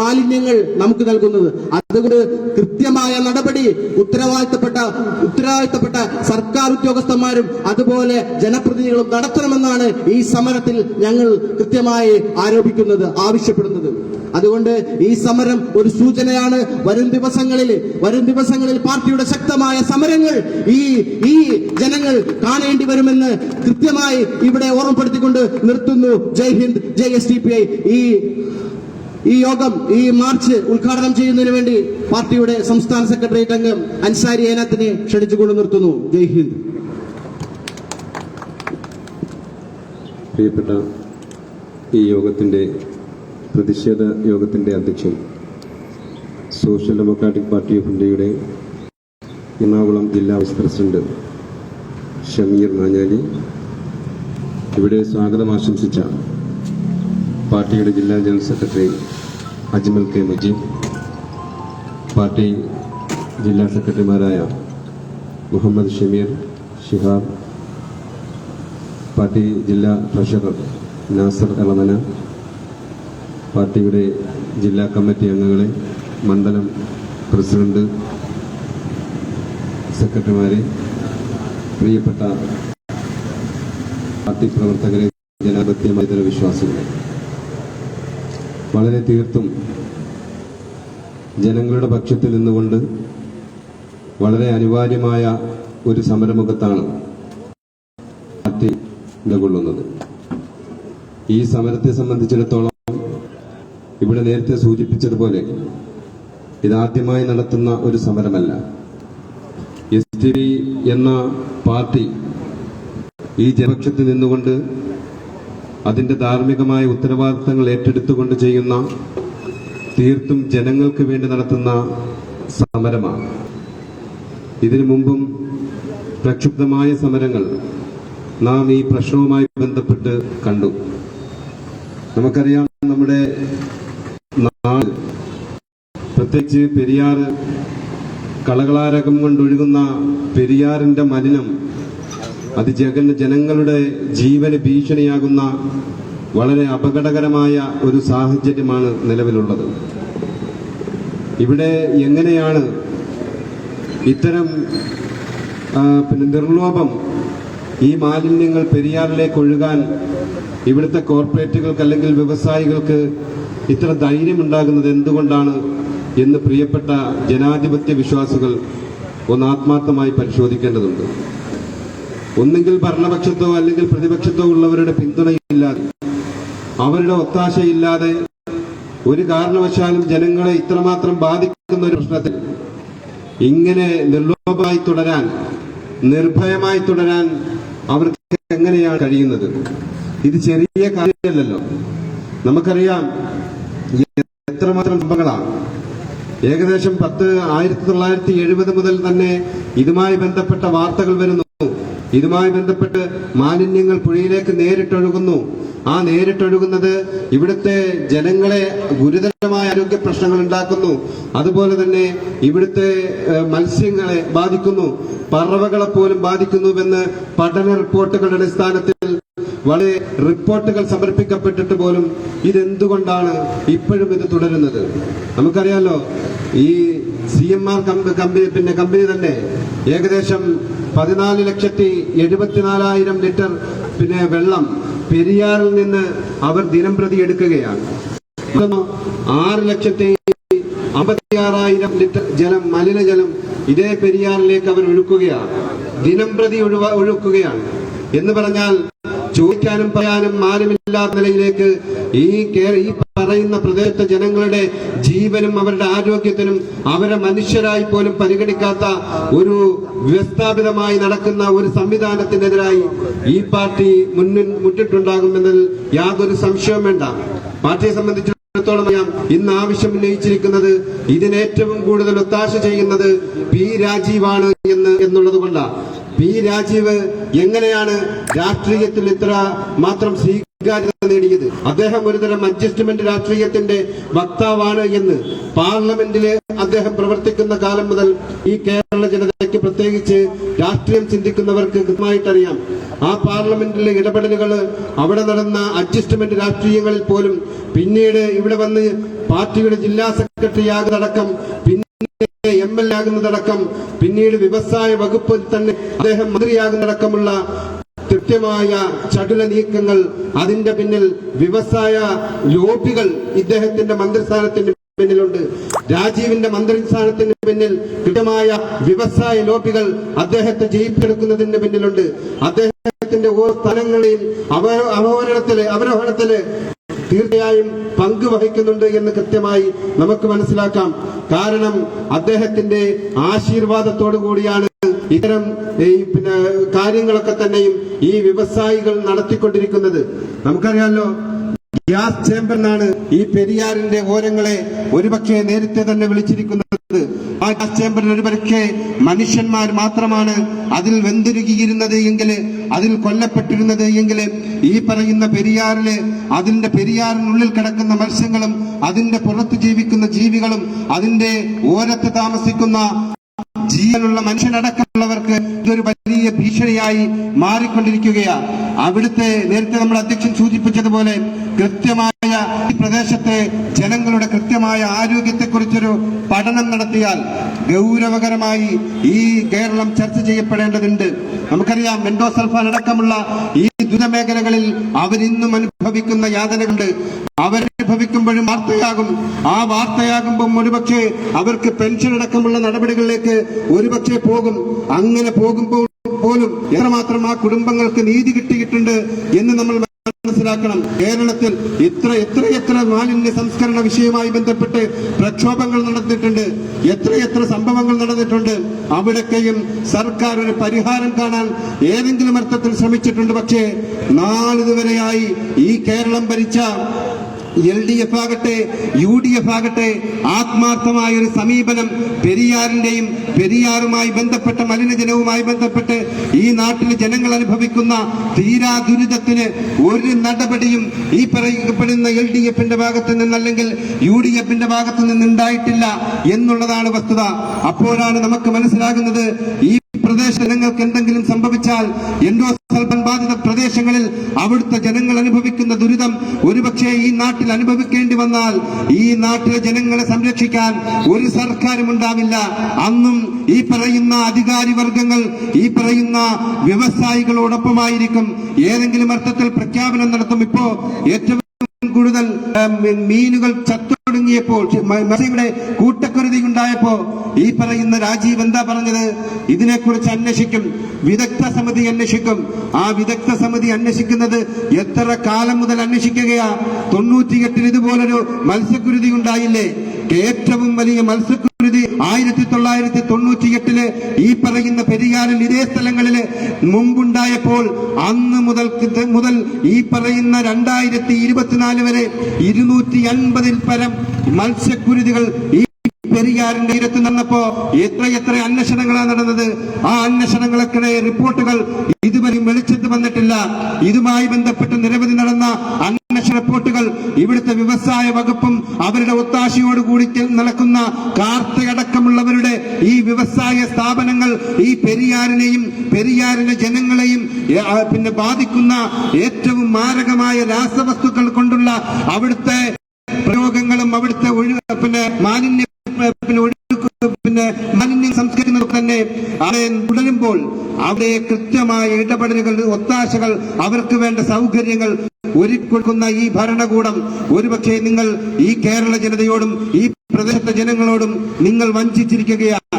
S2: മാലിന്യങ്ങൾ നമുക്ക് നൽകുന്നത്. അതുകൊണ്ട് കൃത്യമായ നടപടി ഉത്തരവാദിത്തപ്പെട്ട ഉത്തരവാദിത്തപ്പെട്ട സർക്കാർ ഉദ്യോഗസ്ഥന്മാരും അതുപോലെ ജനപ്രതിനിധികളും നടത്തണമെന്നാണ് ഈ സമരത്തിൽ ഞങ്ങൾ കൃത്യമായി ആരോപിക്കുന്നത് ആവശ്യപ്പെടുന്നത്. അതുകൊണ്ട് ഈ സമരം ഒരു സൂചനയാണ്. വരും ദിവസങ്ങളിൽ വരും ദിവസങ്ങളിൽ പാർട്ടിയുടെ ശക്തമായ സമരങ്ങൾ ഈ ഈ ജനങ്ങൾ കാണേണ്ടി വരുമെന്ന് കൃത്യമായി ഇവിടെ ഓർമ്മപ്പെടുത്തിക്കൊണ്ട് നിർത്തുന്നു. Jai Hind Jai S P I. ഈ ഈ യോഗം ഈ മാർച്ച് ഉദ്ഘാടനം ചെയ്യുന്നതിന് വേണ്ടി പാർട്ടിയുടെ സംസ്ഥാന സെക്രട്ടേറിയറ്റ് അംഗം അൻസാരി ഏനത്തിനെ ക്ഷണിച്ചുകൊണ്ട് നിർത്തുന്നു. ജയ് ഹിന്ദ്.
S3: പ്രിയപ്പെട്ട ഈ യോഗത്തിന്റെ പ്രതിഷേധ യോഗത്തിന്റെ അധ്യക്ഷൻ സോഷ്യൽ ഡെമോക്രാറ്റിക് പാർട്ടി ഓഫ് ഇന്ത്യയുടെ എറണാകുളം ജില്ലാ വൈസ് പ്രസിഡന്റ് ഷമീർ നാഞ്ഞാലി. ഇവിടെ സ്വാഗതം ആശംസിച്ച പാർട്ടിയുടെ ജില്ലാ general secretary Ajmal K Mujeeb party ജില്ലാ സെക്രട്ടറിമാരായ മുഹമ്മദ് ഷമീർ ഷിഹാബ് പാർട്ടി ജില്ലാ ട്രഷറർ നാസർ എളമന പാർട്ടിയുടെ ജില്ലാ കമ്മിറ്റി അംഗങ്ങളെ മണ്ഡലം പ്രസിഡന്റ് സെക്രട്ടറിമാരെ പ്രിയപ്പെട്ട പാർട്ടി പ്രവർത്തകരെ ജനാധിപത്യ മതര വിശ്വാസികളെ. വളരെ തീർത്തും ജനങ്ങളുടെ പക്ഷത്തിൽ നിന്നുകൊണ്ട് വളരെ അനിവാര്യമായ ഒരു സമരമുഖത്താണ്
S4: പാർട്ടി നിലകൊള്ളുന്നത്. ഈ സമരത്തെ സംബന്ധിച്ചിടത്തോളം ഇവിടെ നേരത്തെ സൂചിപ്പിച്ചതുപോലെ ഇതാദ്യമായി നടത്തുന്ന ഒരു സമരമല്ല. എസ് ടി എന്ന പാർട്ടി ഈ ജനപക്ഷത്ത് നിന്നുകൊണ്ട് അതിന്റെ ധാർമ്മികമായ ഉത്തരവാദിത്തങ്ങൾ ഏറ്റെടുത്തുകൊണ്ട് ചെയ്യുന്ന തീർത്തും ജനങ്ങൾക്ക് വേണ്ടി നടത്തുന്ന സമരമാണ്. ഇതിനു മുമ്പും പ്രക്ഷുബ്ധമായ സമരങ്ങൾ നാം ഈ പ്രശ്നവുമായി ബന്ധപ്പെട്ട് കണ്ടു. നമുക്കറിയാം നമ്മുടെ നാട് പ്രത്യേകിച്ച് പെരിയാർ കളകളാരകം കൊണ്ടൊഴുകുന്ന പെരിയാറിന്റെ മലിനം അത് ജഗൻ ജനങ്ങളുടെ ജീവന് ഭീഷണിയാകുന്ന വളരെ അപകടകരമായ ഒരു സാഹചര്യമാണ് നിലവിലുള്ളത്. ഇവിടെ എങ്ങനെയാണ് ഇത്തരം പിന്നെ നിർലോഭം ഈ മാലിന്യങ്ങൾ പെരിയാറിലേക്ക് ഒഴുകാൻ ഇവിടുത്തെ കോർപ്പറേറ്റുകൾക്ക് അല്ലെങ്കിൽ വ്യവസായികൾക്ക് ഇത്ര ധൈര്യമുണ്ടാകുന്നത് എന്തുകൊണ്ടാണ് എന്ന് പ്രിയപ്പെട്ട ജനാധിപത്യ വിശ്വാസികൾ ഒന്ന് ആത്മാർത്ഥമായി പരിശോധിക്കേണ്ടതുണ്ട്. ഒന്നുകിൽ ഭരണപക്ഷത്തോ അല്ലെങ്കിൽ പ്രതിപക്ഷത്തോ ഉള്ളവരുടെ പിന്തുണയില്ലാതെ അവരുടെ ഒത്താശയില്ലാതെ ഒരു കാരണവശാലും ജനങ്ങളെ ഇത്രമാത്രം ബാധിക്കുന്ന ഒരു പ്രശ്നത്തിൽ ഇങ്ങനെ നിർലോഭമായി തുടരാൻ നിർഭയമായി തുടരാൻ അവർക്ക് എങ്ങനെയാണ് കഴിയുന്നത്? ഇത് ചെറിയ കാര്യമല്ലല്ലോ. നമുക്കറിയാം എത്രമാത്രം സംഭവങ്ങളാണ്. ഏകദേശം പത്ത് ആയിരത്തി തൊള്ളായിരത്തി എഴുപത് മുതൽ തന്നെ ഇതുമായി ബന്ധപ്പെട്ട വാർത്തകൾ വരുന്നു. ഇതുമായി ബന്ധപ്പെട്ട് മാലിന്യങ്ങൾ പുഴയിലേക്ക് നേരിട്ടൊഴുകുന്നു. ആ നേരിട്ടൊഴുകുന്നത് ഇവിടുത്തെ ജനങ്ങളെ ഗുരുതരമായ ആരോഗ്യ പ്രശ്നങ്ങൾ ഉണ്ടാക്കുന്നു. അതുപോലെ തന്നെ ഇവിടുത്തെ മത്സ്യങ്ങളെ ബാധിക്കുന്നു. പറവകളെ പോലും ബാധിക്കുന്നുവെന്ന് പഠന റിപ്പോർട്ടുകളുടെ അടിസ്ഥാനത്തിൽ വളരെ റിപ്പോർട്ടുകൾ സമർപ്പിക്കപ്പെട്ടിട്ട് പോലും ഇതെന്തുകൊണ്ടാണ് ഇപ്പോഴും ഇത് തുടരുന്നത്? നമുക്കറിയാലോ ഈ സി എം ആർ കമ്പനി പിന്നെ കമ്പനി തന്നെ ഏകദേശം പതിനാല് ലക്ഷത്തി എഴുപത്തിനാലായിരം ലിറ്റർ പിന്നെ വെള്ളം പെരിയാറിൽ നിന്ന് അവർ ദിനം പ്രതി എടുക്കുകയാണ്. ആറ് ലക്ഷത്തി അമ്പത്തിയാറായിരം ലിറ്റർ ജലം മലിനജലം ഇതേ പെരിയാറിലേക്ക് അവർ ഒഴുക്കുകയാണ്. ദിനം പ്രതി ഒഴുക്കുകയാണ്. എന്ന് പറഞ്ഞാൽ ചോദിക്കാനും പറയാനും ആരുമില്ലാത്ത നിലയിലേക്ക് ഈ ഈ പറയുന്ന പ്രദേശത്തെ ജനങ്ങളുടെ ജീവനും അവരുടെ ആരോഗ്യത്തിനും അവരെ മനുഷ്യരായി പോലും പരിഗണിക്കാത്ത ഒരു വ്യവസ്ഥാപിതമായി നടക്കുന്ന ഒരു സംവിധാനത്തിനെതിരായി ഈ പാർട്ടി മുന്നിൽ മുറ്റിട്ടുണ്ടാകുമെന്നതിൽ യാതൊരു സംശയവും വേണ്ട. പാർട്ടിയെ സംബന്ധിച്ചിടത്തോളം ഇന്ന് ആവശ്യം ഉന്നയിച്ചിരിക്കുന്നത് ഇതിന് ഏറ്റവും കൂടുതൽ ഒത്താശ ചെയ്യുന്നത് പി രാജീവാണ് എന്ന് എന്നുള്ളത് കൊണ്ടാണ് പി രാജീവ് എങ്ങനെയാണ് രാഷ്ട്രീയത്തിൽ ഇത്ര മാത്രം നേടിയത്. അദ്ദേഹം ഒരുതരം അഡ്ജസ്റ്റ്മെന്റ് രാഷ്ട്രീയത്തിന്റെ വക്താവാണ് എന്ന് പാർലമെന്റിൽ അദ്ദേഹം പ്രവർത്തിക്കുന്ന കാലം മുതൽ ഈ കേരള ജനതയ്ക്ക് പ്രത്യേകിച്ച് രാഷ്ട്രീയം ചിന്തിക്കുന്നവർക്ക് കൃത്യമായിട്ടറിയാം. ആ പാർലമെന്റിലെ ഇടപെടലുകൾ അവിടെ നടന്ന അഡ്ജസ്റ്റ്മെന്റ് രാഷ്ട്രീയങ്ങളിൽ പോലും പിന്നീട് ഇവിടെ വന്ന് പാർട്ടിയുടെ ജില്ലാ സെക്രട്ടറി ആകുന്നതടക്കം പിന്നെ എം എൽ എ ആകുന്നതടക്കം പിന്നീട് വ്യവസായ വകുപ്പിൽ തന്നെ അദ്ദേഹം മന്ത്രിയാകുന്നതടക്കമുള്ള കൃത്യമായ ചടുല നീക്കങ്ങൾ അതിന്റെ പിന്നിൽ വ്യവസായ ലോബികൾ ഇദ്ദേഹത്തിന്റെ മന്ത്രിസ്ഥാനത്തിന് പിന്നിലുണ്ട്. രാജീവിന്റെ മന്ത്രിസ്ഥാനത്തിന് പിന്നിൽ കൃത്യമായ വ്യവസായ ലോബികൾ അദ്ദേഹത്തെ ജയിപ്പെടുക്കുന്നതിന്റെ പിന്നിലുണ്ട്. അദ്ദേഹത്തിന്റെ ഓരോ സ്ഥലങ്ങളെയും അവ അവഹരണത്തിൽ അവരോഹണത്തിൽ തീർച്ചയായും പങ്കുവഹിക്കുന്നുണ്ട് എന്ന് കൃത്യമായി നമുക്ക് മനസ്സിലാക്കാം. കാരണം അദ്ദേഹത്തിന്റെ ആശീർവാദത്തോടു കൂടിയാണ് ഇത്തരം ഈ പിന്നെ കാര്യങ്ങളൊക്കെ തന്നെയും ഈ വ്യവസായികൾ നടത്തിക്കൊണ്ടിരിക്കുന്നത്. നമുക്കറിയാമല്ലോ ഗ്യാസ് ചേംബർ എന്നാണ് ഈ പെരിയാറിന്റെ ഓരങ്ങളെ ഒരുപക്ഷെ നേരത്തെ തന്നെ വിളിച്ചിരിക്കുന്നത്. ആ ഗ്യാസ് ചേംബറിൽ ഒരുപക്ഷെ മനുഷ്യന്മാർ മാത്രമാണ് അതിൽ വെന്തുരുകിയിരുന്നത് എങ്കിൽ അതിൽ കൊല്ലപ്പെട്ടിരുന്നത് എങ്കിൽ ഈ പറയുന്ന പെരിയാറിൽ അതിന്റെ പെരിയാറിനുള്ളിൽ കിടക്കുന്ന മത്സ്യങ്ങളും അതിന്റെ പുറത്ത് ജീവിക്കുന്ന ജീവികളും അതിന്റെ ഓരത്ത് താമസിക്കുന്ന ജീവനുള്ള മനുഷ്യനടക്കമുള്ളവർക്ക് ഇതൊരു വലിയ ഭീഷണിയായി മാറിക്കൊണ്ടിരിക്കുകയാണ്. അവിടുത്തെ നേരത്തെ നമ്മൾ അധ്യക്ഷൻ സൂചിപ്പിച്ചതുപോലെ കൃത്യമായ ഈ പ്രദേശത്തെ ജനങ്ങളുടെ കൃത്യമായ ആരോഗ്യത്തെക്കുറിച്ചൊരു പഠനം നടത്തിയാൽ ഗൗരവകരമായി ഈ കേരളം ചർച്ച ചെയ്യപ്പെടേണ്ടതുണ്ട്. നമുക്കറിയാം മെൻഡോസൾഫാൻ അടക്കമുള്ള ഈ ദുരിതമേഖലകളിൽ അവരിന്നും അനുഭവിക്കുന്ന യാതനകളുണ്ട്. അവരനുഭവിക്കുമ്പോഴും വാർത്തയാകും. ആ വാർത്തയാകുമ്പം ഒരുപക്ഷെ അവർക്ക് പെൻഷൻ അടക്കമുള്ള നടപടികളിലേക്ക് ഒരുപക്ഷെ പോകും. അങ്ങനെ പോകുമ്പോൾ പോലും എത്രമാത്രം ആ കുടുംബങ്ങൾക്ക് നീതി കിട്ടിയിട്ടുണ്ട് എന്ന് നമ്മൾ മനസ്സിലാക്കണം. കേരളത്തിൽ ഇത്ര എത്ര എത്ര മാലിന്യ സംസ്കരണ വിഷയവുമായി ബന്ധപ്പെട്ട് പ്രക്ഷോഭങ്ങൾ നടന്നിട്ടുണ്ട്. എത്ര എത്ര സംഭവങ്ങൾ നടന്നിട്ടുണ്ട്. അവിടൊക്കെയും സർക്കാർ ഒരു പരിഹാരം കാണാൻ ഏതെങ്കിലും അർത്ഥത്തിൽ ശ്രമിച്ചിട്ടുണ്ട്. പക്ഷേ നാളിതുവരെയായി ഈ കേരളം ഭരിച്ച എൽ ഡി എഫ് ആകട്ടെ യു ഡി എഫ് ആകട്ടെ ആത്മാർത്ഥമായ ഒരു സമീപനം പെരിയാറിന്റെയും പെരിയാറുമായി ബന്ധപ്പെട്ട മലിനജനവുമായി ബന്ധപ്പെട്ട് ഈ നാട്ടിലെ ജനങ്ങൾ അനുഭവിക്കുന്ന തീരാ ദുരിതത്തിന് ഒരു നടപടിയും ഈ പറയപ്പെടുന്ന എൽ ഡി എഫിന്റെ ഭാഗത്ത് നിന്നല്ലെങ്കിൽ യു ഡി എഫിന്റെ ഭാഗത്ത് നിന്നുണ്ടായിട്ടില്ല എന്നുള്ളതാണ് വസ്തുത. അപ്പോഴാണ് നമുക്ക് മനസ്സിലാകുന്നത് ഈ പ്രദേശ ജനങ്ങൾക്ക് എന്തെങ്കിലും സംഭവിച്ചാൽ എൻഡോസൾഫൻ ബാധിത പ്രദേശങ്ങളിൽ അവിടുത്തെ ജനങ്ങൾ അനുഭവിക്കുന്ന ദുരിതം ഒരുപക്ഷെ ഈ നാട്ടിൽ അനുഭവിക്കേണ്ടി വന്നാൽ ഈ നാട്ടിലെ ജനങ്ങളെ സംരക്ഷിക്കാൻ ഒരു സർക്കാരും ഉണ്ടാവില്ല അന്നും ഈ പറയുന്ന അധികാരി വർഗങ്ങൾ ഈ പറയുന്ന വ്യവസായികളോടൊപ്പമായിരിക്കും. ഏതെങ്കിലും അർത്ഥത്തിൽ പ്രഖ്യാപനം നടത്തും. ഇപ്പോ ഏറ്റവും കൂടുതൽ മീനുകൾ ചത്തൊടുങ്ങിയപ്പോൾ മ- മത്സ്യങ്ങളുടെ ഉണ്ടായപ്പോ ഈ പറയുന്ന രാജീവ് എന്താ പറഞ്ഞത്? ഇതിനെക്കുറിച്ച് അന്വേഷിക്കും. വിദഗ്ധ സമിതി അന്വേഷിക്കും. ആ വിദഗ്ധ സമിതി അന്വേഷിക്കുന്നത് എത്ര കാലം മുതൽ അന്വേഷിക്കുകയാ? തൊണ്ണൂറ്റിയെട്ടിൽ ഇതുപോലൊരു മത്സ്യക്കുരുതി ഉണ്ടായില്ലേ? ഏറ്റവും വലിയ മത്സ്യക്കുരുതി ആയിരത്തി തൊള്ളായിരത്തി തൊണ്ണൂറ്റിയെട്ടിൽ ഈ പറയുന്ന പെരിയാറിൽ ഇതേ സ്ഥലങ്ങളിൽ മുമ്പുണ്ടായപ്പോൾ അന്ന് മുതൽ മുതൽ ഈ പറയുന്ന രണ്ടായിരത്തി ഇരുപത്തിനാല് വരെ ഇരുന്നൂറ്റി അൻപതിൽ പരം മത്സ്യക്കുരുതികൾ ഈ പെരിയാറിന്റെ തീരത്ത് നിന്നപ്പോ എത്ര എത്ര അന്വേഷണങ്ങളാണ് നടന്നത്? ആ അന്വേഷണങ്ങളൊക്കെ റിപ്പോർട്ടുകൾ ഇതുവരെയും വെളിച്ചത്ത് വന്നിട്ടില്ല. ഇതുമായി ബന്ധപ്പെട്ട് നിരവധി നടന്ന അന്വേഷണ റിപ്പോർട്ടുകൾ ഇവിടുത്തെ വ്യവസായ വകുപ്പും അവരുടെ ഒത്താശയോടുകൂടി നടക്കുന്ന കാർത്തയടക്കമുള്ളവരുടെ ഈ വ്യവസായ സ്ഥാപനങ്ങൾ ഈ പെരിയാറിനെയും പെരിയാറിന്റെ ജനങ്ങളെയും പിന്നെ ബാധിക്കുന്ന ഏറ്റവും മാരകമായ രാസവസ്തുക്കൾ കൊണ്ടുള്ള അവിടുത്തെ പ്രയോഗങ്ങളും അവിടുത്തെ ഒഴിവ് പിന്നെ മാലിന്യ പിന്നെ മാലിന്യം സംസ്കരിക്കുന്നത് തന്നെ അവിടെ തുടരുമ്പോൾ അവിടെ കൃത്യമായ ഇടപെടലുകൾ ഒത്താശകൾ അവർക്ക് വേണ്ട സൗകര്യങ്ങൾ ഒരുക്കൊടുക്കുന്ന ഈ ഭരണകൂടം. ഒരുപക്ഷെ നിങ്ങൾ ഈ കേരള ജനതയോടും ഈ പ്രദേശത്തെ ജനങ്ങളോടും നിങ്ങൾ വഞ്ചിച്ചിരിക്കുകയാണ്.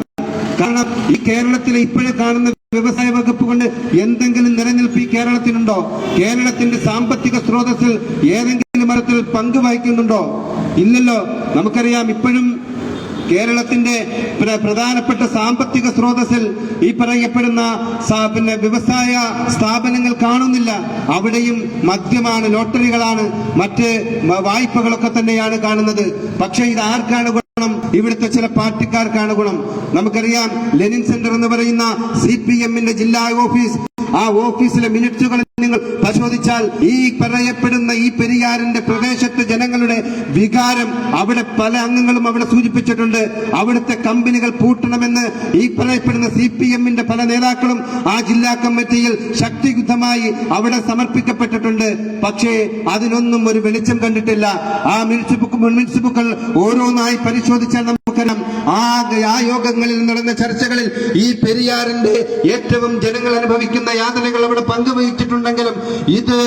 S4: കാരണം ഈ കേരളത്തിലെ ഇപ്പോഴും കാണുന്ന വ്യവസായ വകുപ്പ് കൊണ്ട് എന്തെങ്കിലും നിലനിൽപ്പ് ഈ കേരളത്തിനുണ്ടോ? കേരളത്തിന്റെ സാമ്പത്തിക സ്രോതസ്സിൽ ഏതെങ്കിലും മരത്തിൽ പങ്കുവഹിക്കുന്നുണ്ടോ ഇല്ലല്ലോ. നമുക്കറിയാം ഇപ്പോഴും കേരളത്തിന്റെ പ്രധാനപ്പെട്ട സാമ്പത്തിക സ്രോതസ്സിൽ ഈ പറയപ്പെടുന്ന പിന്നെ വ്യവസായ സ്ഥാപനങ്ങൾ കാണുന്നില്ല. അവിടെയും മദ്യമാണ് ലോട്ടറികളാണ് മറ്റ് വായ്പകളൊക്കെ തന്നെയാണ് കാണുന്നത്. പക്ഷേ ഇത് ആർക്കാണ് ഗുണം? ഇവിടുത്തെ ചില പാർട്ടിക്കാർക്കാണ് ഗുണം. നമുക്കറിയാം ലെനിൻ സെന്റർ എന്ന് പറയുന്ന സി പി എമ്മിന്റെ ജില്ലാ ഓഫീസ് ആ ഓഫീസിലെ മിനിറ്റുകൾ നിങ്ങൾ പരിശോധിച്ചാൽ ഈ പറയപ്പെടുന്ന ഈ പെരിയാറിന്റെ പ്രദേശത്തെ ജനങ്ങളുടെ വികാരം അവിടെ പല അംഗങ്ങളും അവിടെ സൂചിപ്പിച്ചിട്ടുണ്ട്. അവിടുത്തെ കമ്പനികൾ പൂട്ടണമെന്ന് ഈ പറയപ്പെടുന്ന സി പി എമ്മിന്റെ പല നേതാക്കളും ആ ജില്ലാ കമ്മിറ്റിയിൽ ശക്തിയുദ്ധമായി അവിടെ സമർപ്പിക്കപ്പെട്ടിട്ടുണ്ട്. പക്ഷേ അതിനൊന്നും ഒരു വെളിച്ചം കണ്ടിട്ടില്ല. ആ മുനിസിപ്പൽ മുനിസിപ്പുകൾ ഓരോന്നായി പരിശോധിച്ചാൽ നമുക്കറിയാം. ആ ആ യോഗങ്ങളിൽ നടന്ന ചർച്ചകളിൽ ഈ പെരിയാറിന്റെ ഏറ്റവും ജനങ്ങൾ അനുഭവിക്കുന്ന യാതനകൾ അവിടെ പങ്കുവഹിച്ചിട്ടുണ്ടെങ്കിലും ഇത്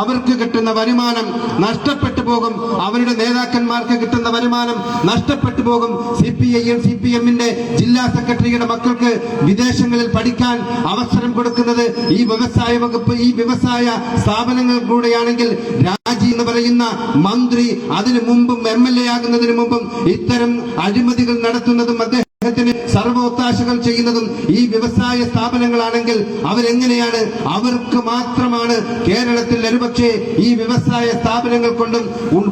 S4: അവർക്ക് കിട്ടുന്ന വരുമാനം നഷ്ടപ്പെട്ടു പോകും. അവരുടെ നേതാക്കന്മാർക്ക് കിട്ടുന്ന വരുമാനം നഷ്ടപ്പെട്ടു പോകും. C P I C P എമ്മിന്റെ ജില്ലാ സെക്രട്ടറിയുടെ മക്കൾക്ക് വിദേശങ്ങളിൽ പഠിക്കാൻ അവസരം കൊടുക്കുന്നത് ഈ വ്യവസായ വകുപ്പ് ഈ വ്യവസായ സ്ഥാപനങ്ങളിലൂടെയാണെങ്കിൽ രാജി എന്ന് പറയുന്ന മന്ത്രി അതിനു മുമ്പും എം എൽ എ ആകുന്നതിന് മുമ്പും ഇത്തരം അഴിമതികൾ നടത്തുന്നതും അദ്ദേഹത്തിന് സർവോത്താശകൾ ചെയ്യുന്നതും ഈ വ്യവസായ സ്ഥാപനങ്ങളാണെങ്കിൽ അവരെങ്ങനെയാണ്? അവർക്ക് മാത്രമാണ് കേരളത്തിൽ ഒരുപക്ഷെ ഈ വ്യവസായ സ്ഥാപനങ്ങൾ കൊണ്ടും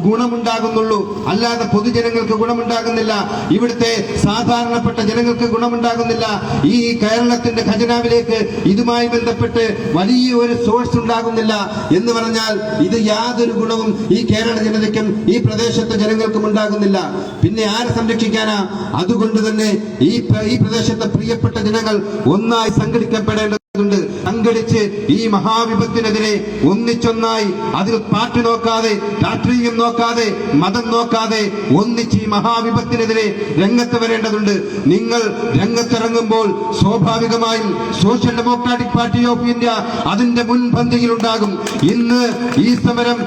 S4: ഗുണമുണ്ടാകുന്നുള്ളൂ. അല്ലാതെ പൊതുജനങ്ങൾക്ക് ഗുണമുണ്ടാകുന്നില്ല. ഇവിടുത്തെ സാധാരണപ്പെട്ട ജനങ്ങൾക്ക് ഗുണമുണ്ടാകുന്നില്ല. ഈ കേരളത്തിന്റെ ഖജനാവിലേക്ക് ഇതുമായി ബന്ധപ്പെട്ട് വലിയ ഒരു സോഴ്സ് ഉണ്ടാകുന്നില്ല എന്ന് പറഞ്ഞാൽ ഇത് യാതൊരു ഗുണവും ഈ കേരള ജനതയ്ക്കും ഈ പ്രദേശത്തെ ജനങ്ങൾക്കും ഉണ്ടാകുന്നില്ല. പിന്നെ ആരെ സംരക്ഷിക്കാനാ? അതുകൊണ്ട് തന്നെ ഈ പ്ര- ഈ പ്രദേശത്തെ പ്രിയപ്പെട്ട ജനങ്ങൾ ഒന്നായി സംഘടിക്കപ്പെടേണ്ടതുണ്ട് സംഘടിച്ച് ഈ മഹാവിപത്തിനെതിരെ ഒന്നിച്ചൊന്നായി അതിൽ പാർട്ടി നോക്കാതെ രാഷ്ട്രീയം നോക്കാതെ മതം നോക്കാതെ ഒന്നിച്ച് ഈ മഹാവിപത്തിനെതിരെ രംഗത്ത് വരേണ്ടതുണ്ട്. നിങ്ങൾ രംഗത്തിറങ്ങുമ്പോൾ സ്വാഭാവികമായും social democratic party of India അതിന്റെ മുൻപന്തിയിൽ ഉണ്ടാകും ഇന്ന് ഈ സമരം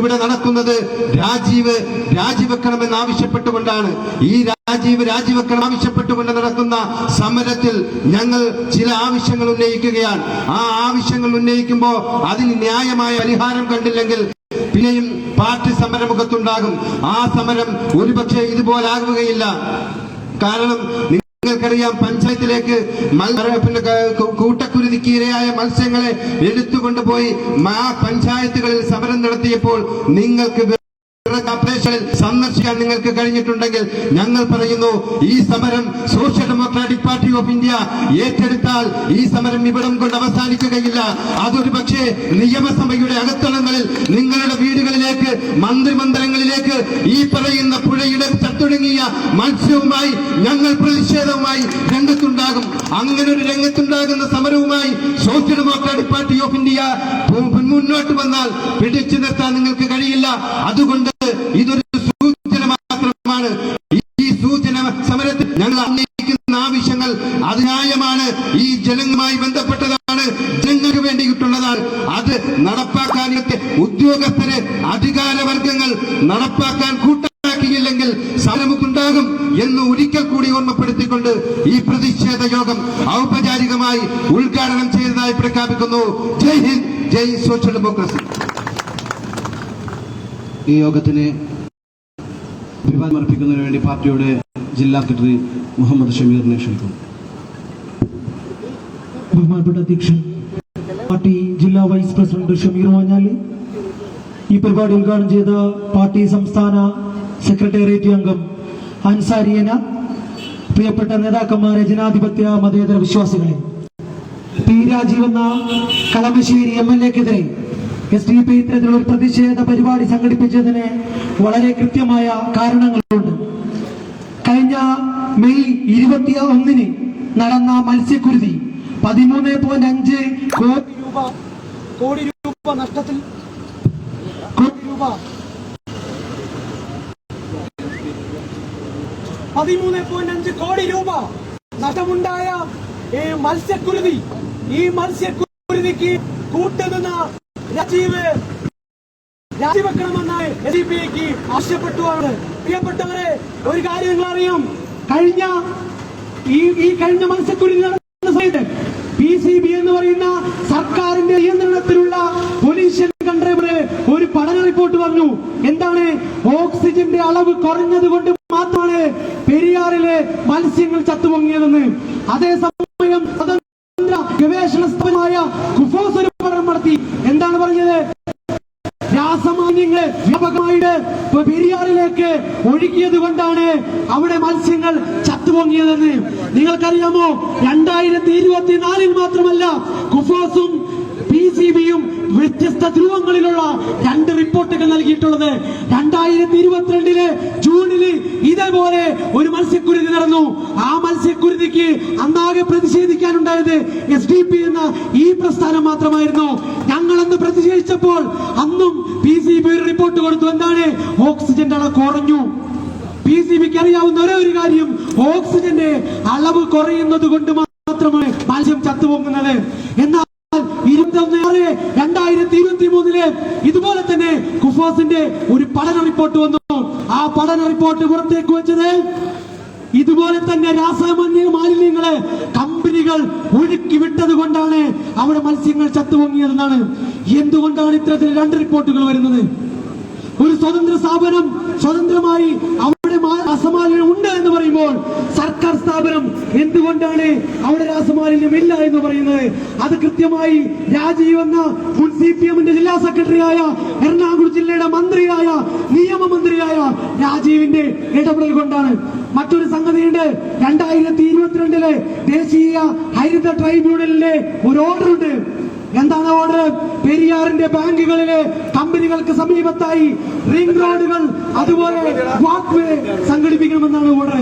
S4: ഇവിടെ നടക്കുന്നത് രാജീവ് രാജിവെക്കണമെന്ന് ആവശ്യപ്പെട്ടുകൊണ്ടാണ്. ഈ രാജീവ് രാജിവെക്കണം ആവശ്യപ്പെട്ടുകൊണ്ട് നടക്കുന്ന സമരത്തിൽ ഞങ്ങൾ ചില ആവശ്യങ്ങൾ ഉന്നയിക്കുകയാണ്. ആ ആവശ്യങ്ങൾ ഉന്നയിക്കുമ്പോൾ അതിന് ന്യായമായ പരിഹാരം കണ്ടില്ലെങ്കിൽ പിന്നെയും പാർട്ടി സമരമുഖത്തുണ്ടാകും. ആ സമരം ഒരുപക്ഷെ ഇതുപോലാകുകയില്ല. കാരണം നിങ്ങൾക്കറിയാം പഞ്ചായത്തിലേക്ക് പിന്നെ കൂട്ടക്കുരുതിക്ക് ഇരയായ മത്സ്യങ്ങളെ എടുത്തുകൊണ്ടുപോയി ആ പഞ്ചായത്തുകളിൽ സമരം നടത്തിയപ്പോൾ നിങ്ങൾക്ക് പ്രദേശങ്ങളിൽ സന്ദർശിക്കാൻ നിങ്ങൾക്ക് കഴിഞ്ഞിട്ടുണ്ടെങ്കിൽ ഞങ്ങൾ പറയുന്നു ഈ സമരം social democratic party of India ഏറ്റെടുത്താൽ ഈ സമരം ഇവിടം കൊണ്ട് അവസാനിക്കുകയില്ല. അതൊരു പക്ഷേ നിയമസഭയുടെ അകത്തളങ്ങളിൽ നിങ്ങളുടെ വീടുകളിലേക്ക് മന്ത്രിമന്ദിരങ്ങളിലേക്ക് ഈ പറയുന്ന പുഴയുടെ ചത്തൊടുങ്ങിയ മത്സ്യവുമായി ഞങ്ങൾ പ്രതിഷേധവുമായി രംഗത്തുണ്ടാകും. അങ്ങനെ ഒരു രംഗത്തുണ്ടാകുന്ന സമരവുമായി social democratic party of India മുന്നോട്ട് വന്നാൽ പിടിച്ചു നിർത്താൻ നിങ്ങൾക്ക് കഴിയില്ല. അതുകൊണ്ട് ഈ ജനങ്ങളുമായി ബന്ധപ്പെട്ടതാണ് ജനങ്ങൾക്ക് വേണ്ടിയിട്ടുള്ളതാണ്. അത് നടപ്പാക്കാൻ ഉദ്യോഗസ്ഥരെ അധികാരവർഗങ്ങൾ നടപ്പാക്കാൻ കൂട്ടാക്കിയില്ലെങ്കിൽ സമരമുണ്ടാകും എന്ന് ഒരിക്കൽ കൂടി ഓർമ്മപ്പെടുത്തിക്കൊണ്ട് ഈ പ്രതിഷേധ യോഗം ഔപചാരികമായി ഉദ്ഘാടനം ചെയ്തതായി പ്രഖ്യാപിക്കുന്നു. Jai Hind Jai social democracy.
S2: ഈ യോഗത്തിന് അഭിവാദ്യം അർപ്പിക്കുന്നതിന് വേണ്ടി പാർട്ടിയുടെ ജില്ലാ സെക്രട്ടറി മുഹമ്മദ് ഷമീറിനെ ക്ഷണിക്കുന്നു.
S5: ബഹുമാനപ്പെട്ട അധ്യക്ഷൻ പാർട്ടി ജില്ലാ വൈസ് പ്രസിഡന്റ് ഷമീർ വാഞ്ഞാലി ഈ പരിപാടി ഉദ്ഘാടനം ചെയ്ത പാർട്ടി സംസ്ഥാന സെക്രട്ടേറിയറ്റ് അംഗം അൻസാരിയന പ്രിയപ്പെട്ട നേതാക്കന്മാരെ ജനാധിപത്യ മതേതര വിശ്വാസികളെ. പി രാജീവ് എന്ന കളമശ്ശേരി എം എൽ എക്കെതിരെ എസ് ഡി പി ഇത്തരത്തിലുള്ള ഒരു പ്രതിഷേധ പരിപാടി സംഘടിപ്പിച്ചതിന് വളരെ കൃത്യമായ കാരണങ്ങളുണ്ട്. കഴിഞ്ഞ മെയ് ഇരുപത്തി ഒന്നിന് നടന്ന മത്സ്യക്കുരുതി പതിമൂന്ന് പോയിന്റ് അഞ്ച്. കോടി രൂപ കോടി രൂപ നഷ്ടത്തിൽ. കോടി രൂപ. പതിമൂന്ന് പോയിന്റ് അഞ്ച് കോടി രൂപ നഷ്ടമുണ്ടായ ഈ മത്സ്യക്കുരുതി. ഈ മത്സ്യക്കുരുതിക്ക് കൂട്ടുനിന്ന രാജീവ് രാജിവെക്കണമെന്ന് എസ് ഡി പി ഐക്ക് ആവശ്യപ്പെട്ടുവാണ്. പ്രിയപ്പെട്ടവരെ ഒരു കാര്യം നിങ്ങൾ അറിയാം കഴിഞ്ഞ ഈ ഈ കഴിഞ്ഞ മത്സ്യക്കുരുതി നടന്ന സമയത്ത് പി സി ബി എന്ന് പറയുന്ന സർക്കാരിന്റെ നിയന്ത്രണത്തിലുള്ള പൊല്യൂഷൻ ഒരു പഠന റിപ്പോർട്ട് പറഞ്ഞു എന്താണ്? ഓക്സിജന്റെ അളവ് കുറഞ്ഞത് കൊണ്ട് മാത്രമാണ് പെരിയാറിലെ മത്സ്യങ്ങൾ ചത്തുപൊങ്ങിയതെന്ന്. അതേസമയം പെരിയാറിലേക്ക് ഒഴുകിയത് കൊണ്ടാണ് അവിടെ മത്സ്യങ്ങൾ ചത്തുപൊങ്ങിയതെന്ന്. നിങ്ങൾക്കറിയാമോ? രണ്ടായിരത്തി ഇരുപത്തിനാലിൽ മാത്രമല്ല കുഫോസും വ്യത്യസ്ത ധ്രുവങ്ങളിലുള്ള രണ്ട് റിപ്പോർട്ടുകൾ നൽകിയിട്ടുള്ളത്. രണ്ടായിരത്തി ഇരുപത്തിരണ്ടിൽ ജൂണിൽ ഇതേപോലെ ഒരു മത്സ്യക്കുരുതി നടന്നു. ആ മത്സ്യക്കുരുതിക്ക് അന്നാകെ പ്രതിഷേധിക്കാനുണ്ടായത് എസ് ഡി പി എന്ന ഈ പ്രസ്ഥാനം മാത്രമായിരുന്നു. ഞങ്ങൾ അന്ന് പ്രതിഷേധിച്ചപ്പോൾ അന്നും പി സി ബി ഒരു റിപ്പോർട്ട് കൊടുത്തു. എന്താണ്? ഓക്സിജന്റെ അളവ് കുറഞ്ഞു. പി സി ബിക്ക് അറിയാവുന്ന ഒരേ ഒരു കാര്യം ഓക്സിജന്റെ അളവ് കുറയുന്നത് കൊണ്ട് മാത്രമാണ് മത്സ്യം ചത്തുപോകുന്നത് എന്നാൽ ഇരുപത്തി രണ്ടായിരത്തി ഇരുപത്തി മൂന്നിൽ ഇതുപോലെ തന്നെ കുഫാസിന്റെ ഒരു പഠന റിപ്പോർട്ട് വന്നു. ആ പഠന റിപ്പോർട്ട് പുറത്തേക്ക് വെച്ചത് ഇതുപോലെ തന്നെ രാസമന്യ മാലിന്യങ്ങൾ കമ്പനികൾ ഒഴുക്കി വിട്ടത് കൊണ്ടാണ് അവിടെ മത്സ്യങ്ങൾ ചത്തുപൊങ്ങിയതെന്നാണ്. എന്തുകൊണ്ടാണ് ഇത്തരത്തിൽ രണ്ട് റിപ്പോർട്ടുകൾ വരുന്നത്? ഒരു സ്വതന്ത്ര സ്ഥാപനം സ്വതന്ത്രമായി അവിടെ ഉണ്ട് എന്ന് പറയുമ്പോൾ സർക്കാർ സ്ഥാപനം എന്തുകൊണ്ടാണ് അവിടെ രാസമാലിന്യം ഇല്ല എന്ന് പറയുന്നത്? അത് കൃത്യമായി രാജീവ് എന്ന മുൻ സി പി എമ്മിന്റെ ജില്ലാ സെക്രട്ടറിയായ എറണാകുളം ജില്ലയുടെ മന്ത്രിയായ നിയമമന്ത്രിയായ രാജീവിന്റെ ഇടപെടൽ കൊണ്ടാണ്. മറ്റൊരു സംഗതിയുണ്ട്. രണ്ടായിരത്തി ഇരുപത്തിരണ്ടിലെ ദേശീയ ഹരിത ട്രൈബ്യൂണലിന്റെ ഒരു ഓർഡർ ഉണ്ട്. എന്താണ് ഓർഡർ പെരിയാറിന്റെ ബാങ്കുകളിലെ കമ്പനികൾക്ക് സമീപത്തായി റിംഗ് റോഡുകൾ അതുപോലെ വാക്ക് വേ സംഘടിപ്പിക്കണമെന്നാണ് ഓർഡർ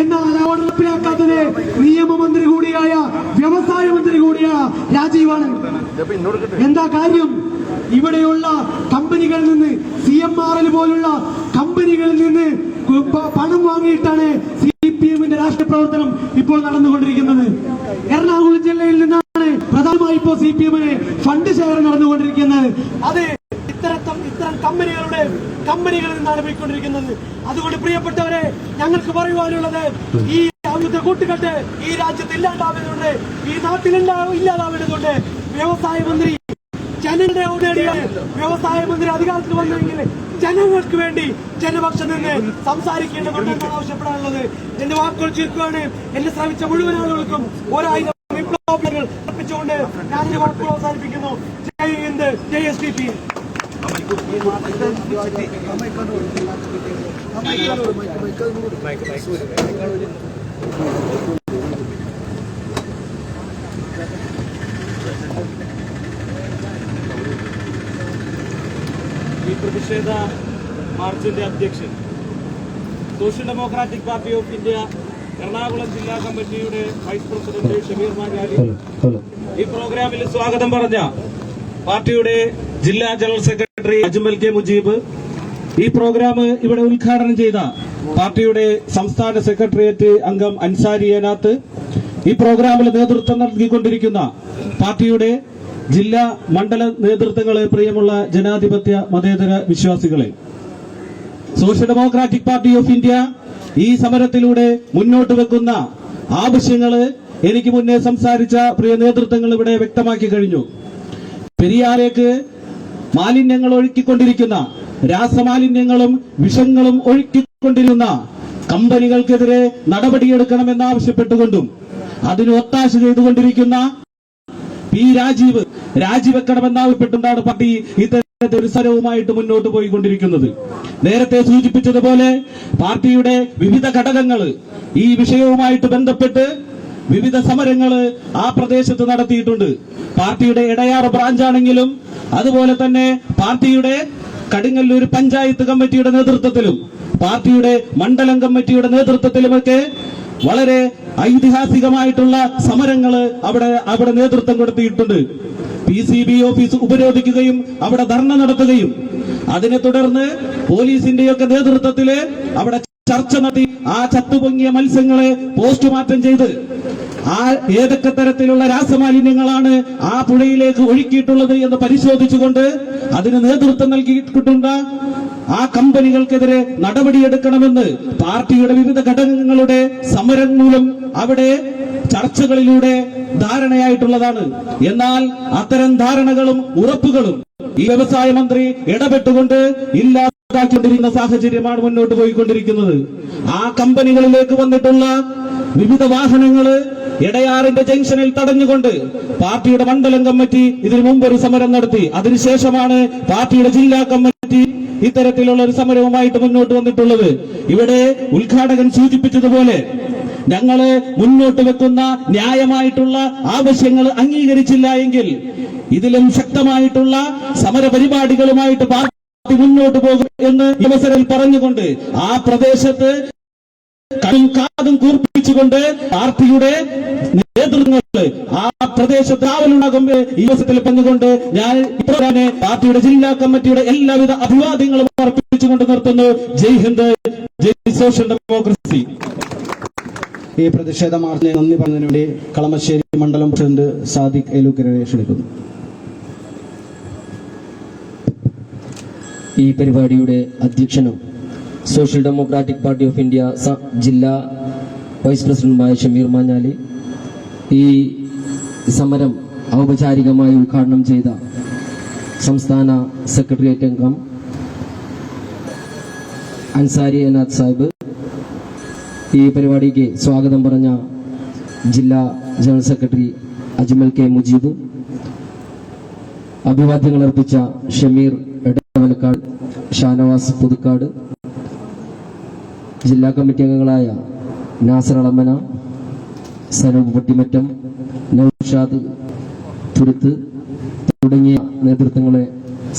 S5: എന്നാൽ ആ ഓർഡർ നടപ്പിലാക്കാത്തത് നിയമമന്ത്രി കൂടിയായ വ്യവസായ മന്ത്രി കൂടിയായ രാജീവാണ്. എന്താ കാര്യം? ഇവിടെയുള്ള കമ്പനികളിൽ നിന്ന് സി എം ആർ എൽ പോലുള്ള കമ്പനികളിൽ നിന്ന് പണം വാങ്ങിയിട്ടാണ് സി പി എമ്മിന്റെ രാഷ്ട്രീയ പ്രവർത്തനം ഇപ്പോൾ നടന്നുകൊണ്ടിരിക്കുന്നത്. എറണാകുളം ജില്ലയിൽ നിന്നാണ് പ്രധാനമായി ഇപ്പോൾ സി പി എമ്മിന് ഫണ്ട് ഷെയർ നടന്നുകൊണ്ടിരിക്കുന്നത്. അത് ഇത്തരത്തം ഇത്തരം കമ്പനികളുടെ കമ്പനികളിൽ നിന്നാണ് പോയിക്കൊണ്ടിരിക്കുന്നത്. അതുകൊണ്ട് പ്രിയപ്പെട്ടവരെ ഞങ്ങൾക്ക് പറയുവാനുള്ളത് ഈ അവിടുത്തെ കൂട്ടുകെട്ട് ഈ രാജ്യത്ത് ഇല്ലാണ്ടാവുന്നുണ്ട് ഈ നാട്ടിൽ ഇല്ലാതാവുന്നുണ്ട് വ്യവസായ മന്ത്രി ജനങ്ങളുടെ നേടിയാണ് വ്യവസായ മന്ത്രി അധികാരത്തിൽ വന്നെങ്കിൽ ജനങ്ങൾക്ക് വേണ്ടി ജനപക്ഷം നിന്ന് സംസാരിക്കേണ്ടതുണ്ടെന്നാണ് ആവശ്യപ്പെടാനുള്ളത്. എന്റെ വാക്കുകൾ ചുരുക്കുകയാണ് എന്നെ ശ്രമിച്ച മുഴുവൻ ആളുകൾക്കും ഒരായിരം വിപ്ലവങ്ങൾ അർപ്പിച്ചുകൊണ്ട് ഞാൻ ഈ വാക്കുകൾ അവസാനിപ്പിക്കുന്നു. Jai Hind Jai S D P
S1: ഈ പ്രതിഷേധ മാർച്ചിന്റെ അധ്യക്ഷൻ social democratic party of India Ernakulam ജില്ലാ കമ്മിറ്റിയുടെ വൈസ് പ്രസിഡന്റ് ഷമീർ മാഞ്ഞാലി. ഈ പ്രോഗ്രാമിൽ സ്വാഗതം പറഞ്ഞ പാർട്ടിയുടെ ജില്ലാ general secretary Ajmal K Mujeeb. ഈ പ്രോഗ്രാം ഇവിടെ ഉദ്ഘാടനം ചെയ്ത പാർട്ടിയുടെ സംസ്ഥാന സെക്രട്ടേറിയറ്റ് അംഗം അൻസാരി ഏനാത്ത്. ഈ പ്രോഗ്രാമിൽ നേതൃത്വം നൽകിക്കൊണ്ടിരിക്കുന്ന പാർട്ടിയുടെ ജില്ലാ മണ്ഡല നേതൃത്വങ്ങളെ പ്രിയമുള്ള ജനാധിപത്യ മതേതര വിശ്വാസികളെ. Social democratic party of India ഈ സമരത്തിലൂടെ മുന്നോട്ട് വെക്കുന്ന ആവശ്യങ്ങൾ എനിക്ക് മുന്നേ സംസാരിച്ച പ്രിയ നേതൃത്വങ്ങൾ ഇവിടെ വ്യക്തമാക്കി കഴിഞ്ഞു. പെരിയാറേക്ക് മാലിന്യങ്ങൾ ഒഴുക്കിക്കൊണ്ടിരിക്കുന്ന രാസമാലിന്യങ്ങളും വിഷങ്ങളും ഒഴുക്കിക്കൊണ്ടിരുന്ന കമ്പനികൾക്കെതിരെ നടപടിയെടുക്കണമെന്ന് ആവശ്യപ്പെട്ടുകൊണ്ടും അതിന് ഒത്താശ ചെയ്തുകൊണ്ടിരിക്കുന്ന പി രാജീവ് രാജിവെക്കണമെന്നാവശ്യപ്പെട്ടുകൊണ്ടാണ് പാർട്ടി ഇത്തരത്തിൽ ഒരു സ്ഥലവുമായിട്ട് മുന്നോട്ട് പോയിക്കൊണ്ടിരിക്കുന്നത്. നേരത്തെ സൂചിപ്പിച്ചതുപോലെ പാർട്ടിയുടെ വിവിധ ഘടകങ്ങൾ ഈ വിഷയവുമായിട്ട് ബന്ധപ്പെട്ട് വിവിധ സമരങ്ങൾ ആ പ്രദേശത്ത് നടത്തിയിട്ടുണ്ട്. പാർട്ടിയുടെ ഇടയാറ് ബ്രാഞ്ചാണെങ്കിലും അതുപോലെ തന്നെ പാർട്ടിയുടെ കടുങ്ങല്ലൂർ പഞ്ചായത്ത് കമ്മിറ്റിയുടെ നേതൃത്വത്തിലും പാർട്ടിയുടെ മണ്ഡലം കമ്മിറ്റിയുടെ നേതൃത്വത്തിലുമൊക്കെ വളരെ ഐതിഹാസികമായിട്ടുള്ള സമരങ്ങൾ അവിടെ അവിടെ നേതൃത്വം കൊടുത്തിട്ടുണ്ട്. പി സി ബി ഓഫീസ് ഉപരോധിക്കുകയും അവിടെ ധർണ നടത്തുകയും. അതിനെ തുടർന്ന് പോലീസിന്റെയൊക്കെ നേതൃത്വത്തിൽ അവിടെ ചർച്ച നടത്തി ആ ചത്തുപൊങ്ങിയ മത്സ്യങ്ങളെ പോസ്റ്റ്മോർട്ടം ചെയ്ത് ആ ഏതൊക്കെ തരത്തിലുള്ള രാസമാലിന്യങ്ങളാണ് ആ പുഴയിലേക്ക് ഒഴുക്കിയിട്ടുള്ളത് എന്ന് പരിശോധിച്ചുകൊണ്ട് അതിന് നേതൃത്വം നൽകിയിട്ടുണ്ട് ആ കമ്പനികൾക്കെതിരെ നടപടിയെടുക്കണമെന്ന് പാർട്ടിയുടെ വിവിധ ഘടകങ്ങളുടെ സമരം മൂലം അവിടെ ചർച്ചകളിലൂടെ ധാരണയായിട്ടുള്ളതാണ്. എന്നാൽ അത്തരം ധാരണകളും ഉറപ്പുകളും ഈ വ്യവസായ മന്ത്രി ഇടപെട്ടുകൊണ്ട് ഇല്ലാതാക്കിക്കൊണ്ടിരിക്കുന്ന സാഹചര്യമാണ് മുന്നോട്ട് പോയിക്കൊണ്ടിരിക്കുന്നത്. ആ കമ്പനികളിലേക്ക് വന്നിട്ടുള്ള വിവിധ വാഹനങ്ങൾ എടയാറിന്റെ ജംഗ്ഷനിൽ തടഞ്ഞുകൊണ്ട് പാർട്ടിയുടെ മണ്ഡലം കമ്മിറ്റി ഇതിനു മുമ്പ് ഒരു സമരം നടത്തി. അതിനുശേഷമാണ് പാർട്ടിയുടെ ജില്ലാ കമ്മിറ്റി ഇത്തരത്തിലുള്ള ഒരു സമരവുമായിട്ട് മുന്നോട്ട് വന്നിട്ടുള്ളത്. ഇവിടെ ഉദ്ഘാടകൻ സൂചിപ്പിച്ചതുപോലെ ഞങ്ങൾ മുന്നോട്ട് വെക്കുന്ന ന്യായമായിട്ടുള്ള ആവശ്യങ്ങൾ അംഗീകരിച്ചില്ല എങ്കിൽ ഇതിലും ശക്തമായിട്ടുള്ള സമര പരിപാടികളുമായിട്ട് പാർട്ടി മുന്നോട്ട് പോകും എന്ന് അവസരം പറഞ്ഞുകൊണ്ട് ആ പ്രദേശത്ത് കടും കാതും കൂർപ്പിച്ചുകൊണ്ട് പാർട്ടിയുടെ നേതൃത്വങ്ങൾ ആ പ്രദേശത്ത് കാവലുണ്ടാകും ഈ അവസരത്തിൽ പറഞ്ഞുകൊണ്ട് ഞാൻ ഇപ്രകാരം പാർട്ടിയുടെ ജില്ലാ കമ്മിറ്റിയുടെ എല്ലാവിധ അഭിവാദ്യങ്ങളും അർപ്പിച്ചുകൊണ്ട് നിർത്തുന്നു. Jai Hind Jai social democracy.
S2: ഈ പ്രതിഷേധ മാർച്ചിനെ നന്ദി പറഞ്ഞതിന് വേണ്ടി കളമശ്ശേരി മണ്ഡലം പ്രസിഡന്റ് സാദിഖ് ഏലൂക്കരെ ക്ഷണിക്കുന്നു
S6: ഈ പരിപാടിയുടെ അധ്യക്ഷനും social democratic party of India ജില്ലാ വൈസ് പ്രസിഡന്റുമായ ഷമീർ മാഞ്ഞാലി ഈ സമരം ഔപചാരികമായി ഉദ്ഘാടനം ചെയ്ത സംസ്ഥാന സെക്രട്ടേറിയറ്റ് അംഗം അൻസാരി അനാഥ് സാഹിബ് ഈ പരിപാടിക്ക് സ്വാഗതം പറഞ്ഞ ജില്ലാ general secretary Ajmal K Mujeeb അഭിവാദ്യങ്ങൾ അർപ്പിച്ച ഷമീർ എടവലക്കാട് ഷാനവാസ് പുതുക്കാട് ജില്ലാ കമ്മിറ്റി അംഗങ്ങളായ നാസർ അളമന സനൂപ് പട്ടിമറ്റം നൌഷാദ് തുരുത്ത് തുടങ്ങിയ നേതൃത്വങ്ങളെ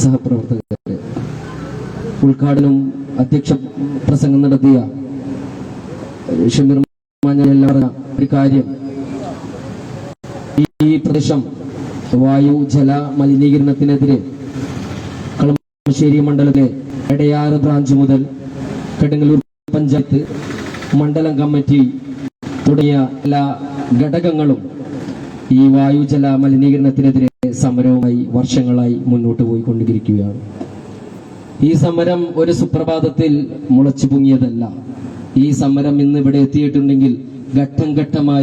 S6: സഹപ്രവർത്തകരെ. ഉദ്ഘാടനം അധ്യക്ഷ പ്രസംഗം നടത്തിയ ഒരു കാര്യം. ഈ പ്രദേശം വായു ജല മലിനീകരണത്തിനെതിരെ കളമശ്ശേരി മണ്ഡലത്തിലെ എടയാറ് ബ്രാഞ്ച് മുതൽ കടുങ്ങല്ലൂർ പഞ്ചായത്ത് മണ്ഡലം കമ്മിറ്റി തുടങ്ങിയ എല്ലാ ഘടകങ്ങളും ഈ വായുജല മലിനീകരണത്തിനെതിരെ സമരവുമായി വർഷങ്ങളായി മുന്നോട്ട് പോയിക്കൊണ്ടിരിക്കുകയാണ്. ഈ സമരം ഒരു സുപ്രഭാതത്തിൽ മുളച്ചു പൊങ്ങിയതല്ല. ഈ സമരം ഇന്ന് ഇവിടെ എത്തിയിട്ടുണ്ടെങ്കിൽ ഘട്ടം ഘട്ടമായി